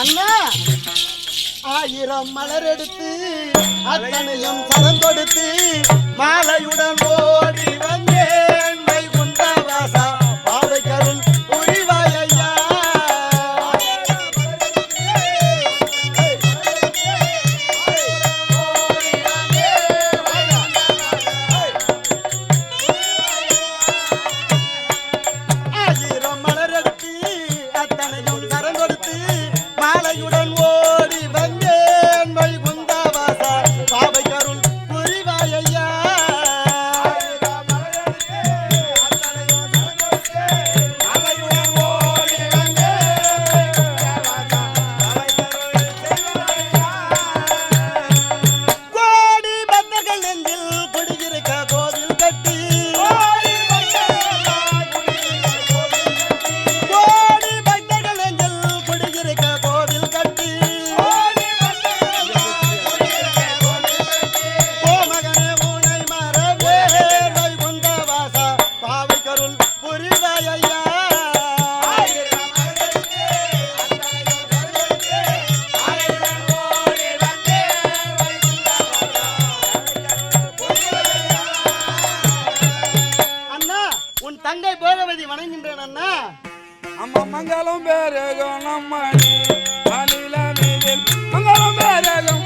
அண்ணா. ஆயிரம் மலர் எடுத்து அத்தனையும் சரம் கொடுத்து மாலையுடன் ஓடி வந்தேன். வைகுண்டவாசா உன் தங்கை போகவதி வணங்குகின்றேன் அண்ணா. அம்மா மங்களம் பேரகம் நம்மணி அணில மீதில் மங்களம் பேரகம்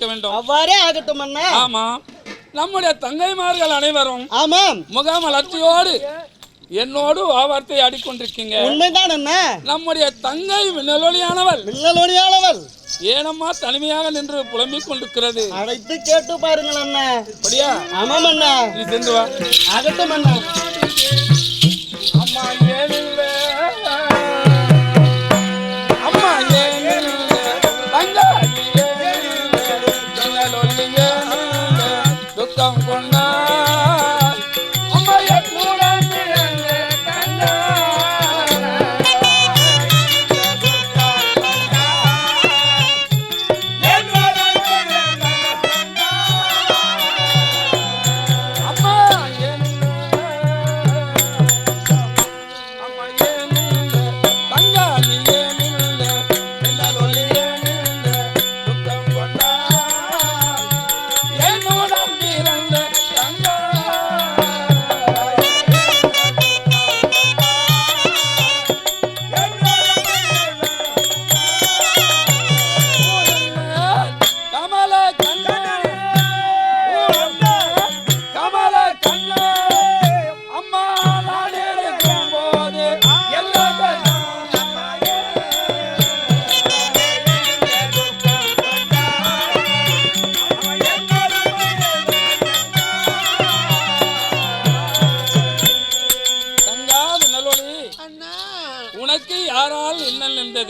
வந்திருக்க வேண்டும். அவ்வாறே ஆகட்டும் அண்ணா ஆமா. நம்முடைய தங்கைமார்கள் அனைவரும் ஆமாம். முகமலர்ச்சியோடு என்னோடு வார்த்தை ஆடிக்கொண்டிருக்கீங்க. உண்மைதான் அண்ணா நம்முடைய தங்கை நிலொலியானவள் வில்லலோனியாளவள் ஏனம்மா தனிமையாக நின்று புலம்பிக் கொண்டிருக்கிறது. அழைத்து கேட்டு பாருங்கள் அண்ணா அப்படியா ஆமாம் அண்ணா நீ சென்று வா. ஆகட்டும் அண்ணா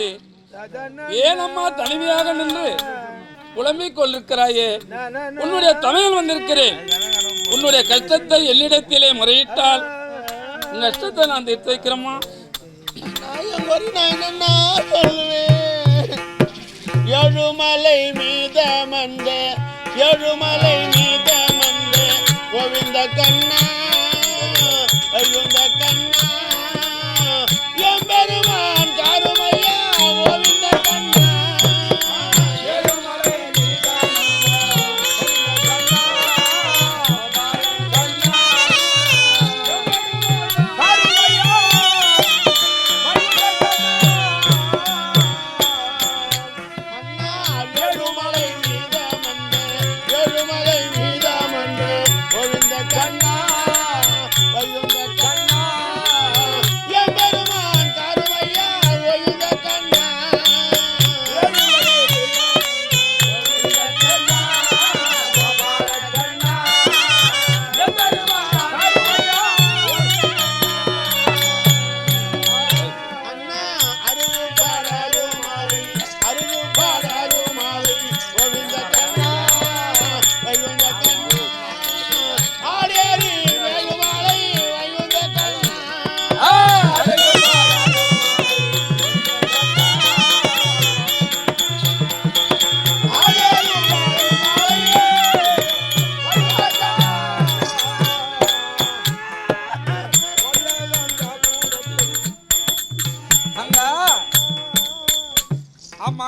இன்னல் ஏனம்மா தனிமையாக நின்று புலம்பிக் கொண்டிருக்கிறாயே? உன்னுடைய தமிழ் வந்திருக்கிறேன். உன்னுடைய கஷ்டத்தை என்னிடத்திலே முறையிட்டால் உன் கஷ்டத்தை நான் தீர்த்து வைக்கிறேம்மா. எழுமலை மீதமந்த எழுமலை மீதமந்த கோவிந்த கண்ணா எழுந்த கண்ணா.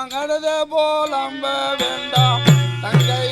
மாங்கடத போலம்ப வேண்டாம். தங்கை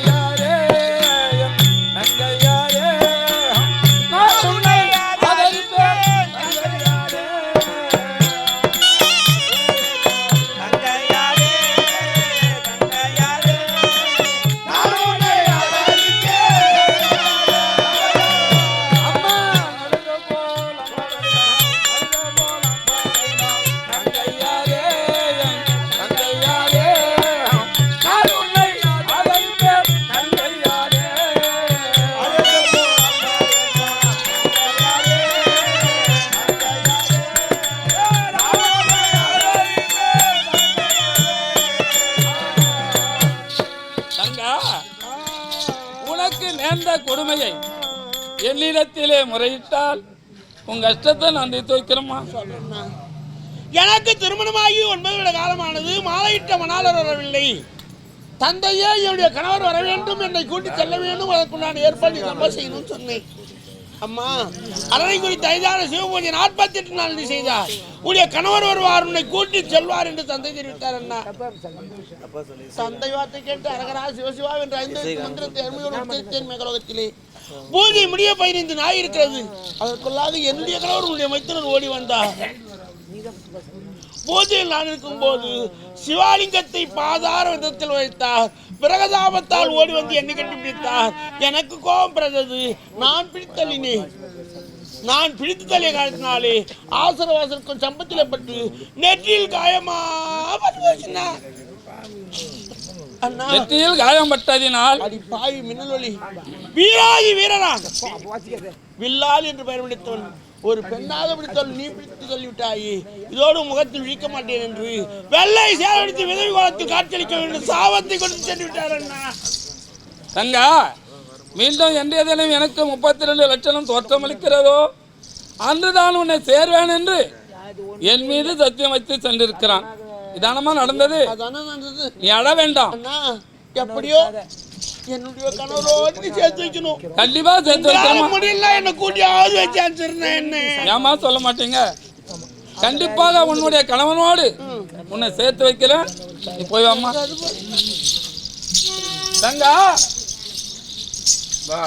உனக்கு கொடுமையை என்னிடத்திலே முறையிட்டால் உங்க கஷ்டத்தை நான் தீர்த்து வைக்கிறோமா எனக்கு திருமணமாகி ஒன்பது வருட காலமானது மாலையிட்ட மணாளர் வரவில்லை. தந்தையே என்னுடைய கணவர் வர வேண்டும் என்னை கூட்டி செல்ல வேண்டும் அதற்குண்டான ஏற்பாடு ரொம்ப செய்யணும்னு சொன்னேன். அம்மா அரணைக்குடி தைதான சிவபூஜை நாற்பத்தி எட்டு நாள் நீ செய்தார். உடைய கணவர் வருவார் உன்னை கூட்டி செல்வார் என்று தந்தை தெரிவித்தார் அண்ணா. தந்தை வார்த்தை கேட்டு அரகரா சிவசிவா என்ற ஐந்து மந்திரத்தை அருமையோடு மேகலோகத்திலே. பூஜை முடிய பதினைந்து நாய் இருக்கிறது. அதற்குள்ளாக என்னுடைய கணவர் உன்னுடைய மைத்தனர் ஓடி வந்தார். பூஜையில் நான் இருக்கும்போது சிவாலிங்கத்தை பாதார விதத்தில் வைத்தார். பிரகதாபத்தால் ஓடி வந்து என்னை கட்டி பிடித்தார் எனக்கு கோபம் பிறந்தது. நான் பிடித்தள்ளினேன் நான் பிடித்து தள்ளிய காலத்தினாலே ஆசரவாசருக்கும் சம்பத்திலே பட்டு நெற்றியில் காயமா நெற்றியில் காயம்பட்டதினால் அடி பாவி மின்னல் ஒளி. வீராதி வீரனாக வில்லால் என்று பெயர் பிடித்தவன். ஒரு பெண்ணாக பிடித்தவன் நீ பிடித்து சொல்லிவிட்டாயே. இதோடு முகத்தில் விழிக்க மாட்டேன் என்று வெள்ளை சேரடித்து விதவி கோலத்தில் காட்சியளிக்க வேண்டும் சாபத்தை கொடுத்து சென்று விட்டார் அண்ணா. தங்கா மீண்டும் என்றைய தினம் எனக்கு முப்பத்தி ரெண்டு லட்சம் தோற்றமளிக்கிறதோ? அன்றுதான் உன்னை சேர்வேன் என்று என் மீது சத்தியம் வைத்து சென்றிருக்கிறான். இதானமா நடந்தது. நீ அழ வேண்டாம். எப்படியோ என்னுடைய கணவரோடு நீ சேர்த்து வைக்கணும் கண்டிப்பா சேர்த்து முடியல என்ன கூட்டியாவது வச்சு அனுப்பிச்சிருந்தேன் என்ன. ஏமா சொல்ல மாட்டீங்க? கண்டிப்பாக உன்னுடைய கணவனோடு உன்னை சேர்த்து வைக்கிறேன் நீ போய் வாம்மா. தங்கா. வா.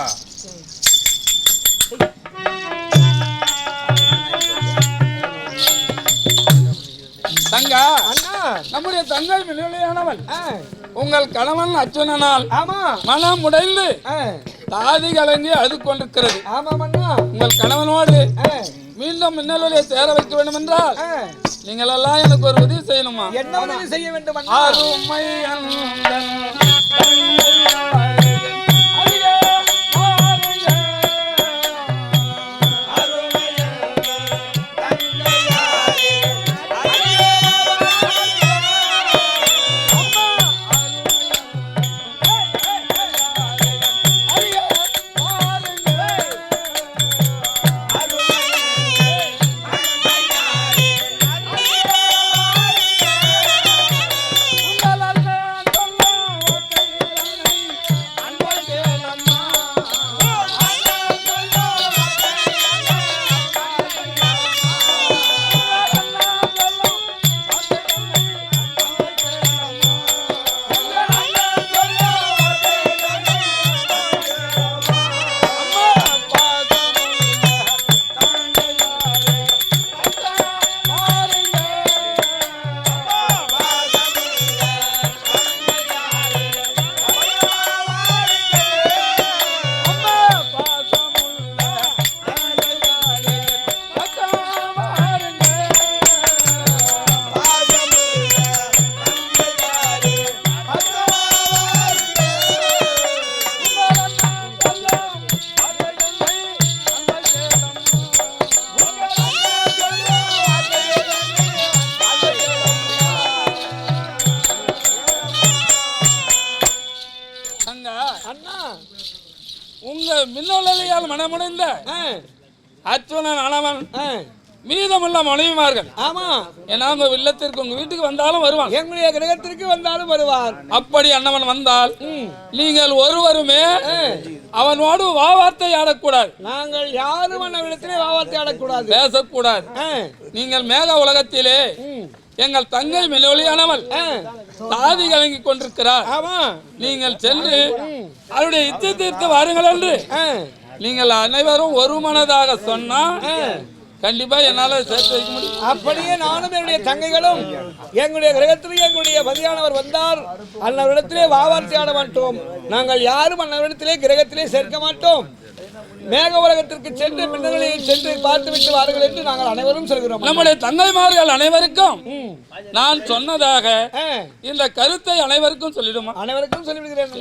தங்கா அண்ணா. நம்முடைய தங்கை மில்லியானவள் ஆ, உங்கள் கணவன் அச்சுவனால் ஆமா. மனம் உடைந்து தாதி கலங்கி அழுது கொண்டிருக்கிறது உங்கள் கணவனோடு மீண்டும் மின்னலுடைய சேர வைக்க வேண்டும் என்றால். நீங்கள் எல்லாம் எனக்கு ஒரு உதவி செய்யணுமா? என்ன உதவி செய்ய வேண்டும் அச்சுவனன் ஆனவன் மீதமுள்ள மனைவிமார்கள். ஆமா. ஏன்னா உங்க இல்லத்திற்கு உங்க வீட்டுக்கு வந்தாலும் வருவான் எங்களுடைய கிரகத்திற்கு வந்தாலும் வருவார். அப்படி அண்ணவன் வந்தால் நீங்கள் ஒருவருமே அவனோடு வா வார்த்தை ஆடக்கூடாது. நாங்கள் யாரும் அண்ணவிடத்திலே வாவாத்தை ஆடக்கூடாது. பேசக்கூடாது. நீங்கள் மேக உலகத்திலே எங்கள் தங்கை மெலொலியானவள் சாதி கலங்கி கொண்டிருக்கிறார். நீங்கள் சென்று அவருடைய இச்சை தீர்த்து வாருங்கள் என்று. நீங்கள் அனைவரும் ஒரு மனதாக சொன்னா கண்டிப்பா என்னால சேர்த்து வைக்க முடியும். அப்படியே நானும் என்னுடைய தங்கைகளும் எங்களுடைய கிரகத்தில் எங்களுடைய பதியானவர் வந்தார். அன்னவரிடத்திலே வாவார்த்தை ஆட மாட்டோம். நாங்கள் யாரும் அன்னவரிடத்திலே கிரகத்திலே சேர்க்க மாட்டோம். மேக உலகத்திற்கு சென்று மின்னலை சென்று பார்த்துவிட்டு வாருங்கள் என்று நாங்கள் அனைவரும் சொல்கிறோம். நம்முடைய தங்கைமார்கள் அனைவருக்கும் நான் சொன்னதாக இந்த கருத்தை அனைவருக்கும் சொல்லிடுமா? அனைவருக்கும் சொல்லிவிடுகிறேன்